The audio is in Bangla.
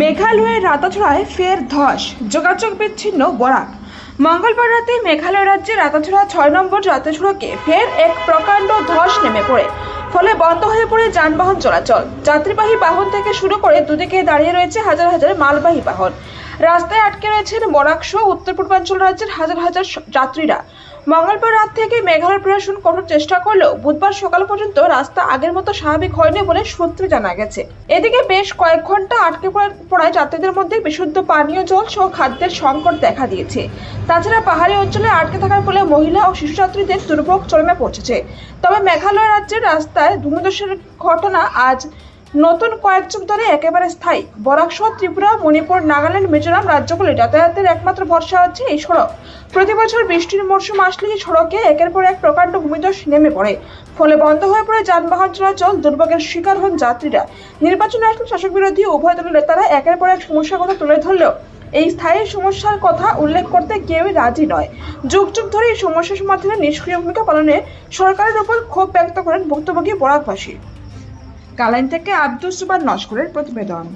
মেঘালয়ের রাতাছড়ায় ফের ধস, যোগাযোগ বিচ্ছিন্ন বরাক। মঙ্গলবার রাতে মেঘালয় রাজ্যের রাতাছড়া ছয় নম্বর জাতীয় সড়কে ফের এক প্রকাণ্ড ধস নেমে পড়ে, ফলে বন্ধ হয়ে পড়ে যানবাহন চলাচল। যাত্রীবাহী বাহন থেকে শুরু করে দুদিকে দাঁড়িয়ে রয়েছে হাজার হাজার মালবাহী বাহন। রাস্তায় আটকে রয়েছেন বরাক সহ উত্তর পূর্বাঞ্চল রাজ্যের হাজার হাজার যাত্রীরা। মঙ্গলবার রাত থেকে মেঘালয় প্রশাসন কঠোর চেষ্টা করলেও বুধবার সকাল পর্যন্ত রাস্তা আগের মতো স্বাভাবিক হয়নি বলে সূত্রে জানা গেছে। এদিকে বেশ কয়েক ঘণ্টা আটকে পড়া- পড়ায় যাত্রীদের মধ্যে বিশুদ্ধ পানীয় জল সহ খাদ্যের সংকট দেখা দিয়েছে। তাছাড়া পাহাড়ি অঞ্চলে আটকে থাকার ফলে মহিলা ও শিশু যাত্রীদের দুর্ভোগ চরমে পৌঁছেছে তবে মেঘালয় রাজ্যের রাস্তায় ভূমিধসের ঘটনা আজ নতুন কয়েক যুগ ধরে একেবারে স্থায়ী। বরাক সহ ত্রিপুরা, মণিপুর, নাগাল্যান্ড, মিজোরাম রাজ্যগুলি যাতায়াতের একমাত্র ভরসা হচ্ছে এই সড়ক। প্রতি বছর বৃষ্টির মরশুম আসলে এই সড়কে একের পর এক প্রকাণ্ড ভূমিধস নেমে পড়ে। ফলে বন্ধ হয়ে পড়ে যানবাহন চলাচল, দুর্ভোগের শিকার হন যাত্রীরা। নির্বাচনে আসলে শাসক বিরোধী উভয় দলের নেতারা একের পর এক সমস্যার কথা তুলে ধরলেও এই স্থায়ী সমস্যার কথা উল্লেখ করতে কেউই রাজি নয়। যুগ যুগ ধরে এই সমস্যা সমাধানে নিষ্ক্রিয় ভূমিকা পালনে সরকারের উপর ক্ষোভ ব্যক্ত করেন ভুক্তভোগী বরাকবাসী। কালাইন থেকে আব্দুল সুবান নস্করের প্রতিবেদন।